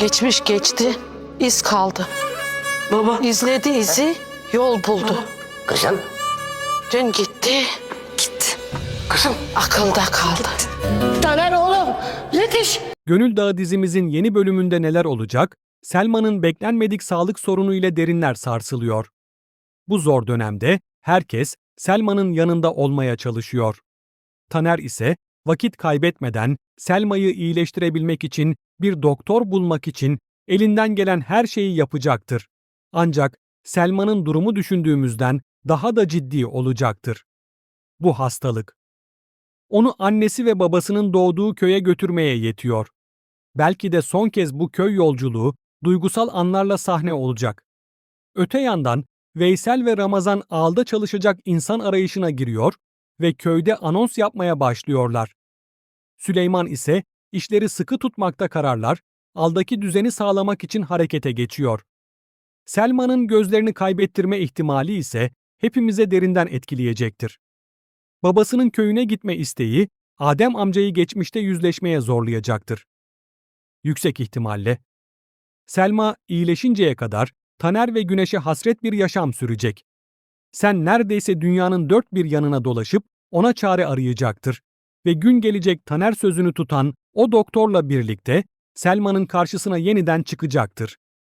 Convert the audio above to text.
Geçmiş geçti, iz kaldı. Baba. İzledi izi, yol buldu. Kızım. Dün gitti, gitti. Kızım. Akılda kaldı. Taner oğlum. Yetiş. Gönül Dağı dizimizin yeni bölümünde neler olacak? Selma'nın beklenmedik sağlık sorunu ile derinler sarsılıyor. Bu zor dönemde herkes Selma'nın yanında olmaya çalışıyor. Taner ise vakit kaybetmeden Selma'yı iyileştirebilmek için bir doktor bulmak için elinden gelen her şeyi yapacaktır. Ancak Selma'nın durumu düşündüğümüzden daha da ciddi olacaktır. Bu hastalık. Onu annesi ve babasının doğduğu köye götürmeye yetiyor. Belki de son kez bu köy yolculuğu duygusal anlarla sahne olacak. Öte yandan Veysel ve Ramazan ağılda çalışacak insan arayışına giriyor ve köyde anons yapmaya başlıyorlar. Süleyman ise işleri sıkı tutmakta kararlar, aldaki düzeni sağlamak için harekete geçiyor. Selma'nın gözlerini kaybettirme ihtimali ise hepimize derinden etkileyecektir. Babasının köyüne gitme isteği Adem amcayı geçmişte yüzleşmeye zorlayacaktır. Yüksek ihtimalle. Selma iyileşinceye kadar Taner ve Güneş'e hasret bir yaşam sürecek. Sen neredeyse dünyanın dört bir yanına dolaşıp ona çare arayacaktır. Ve gün gelecek Taner sözünü tutan o doktorla birlikte Selma'nın karşısına yeniden çıkacaktır.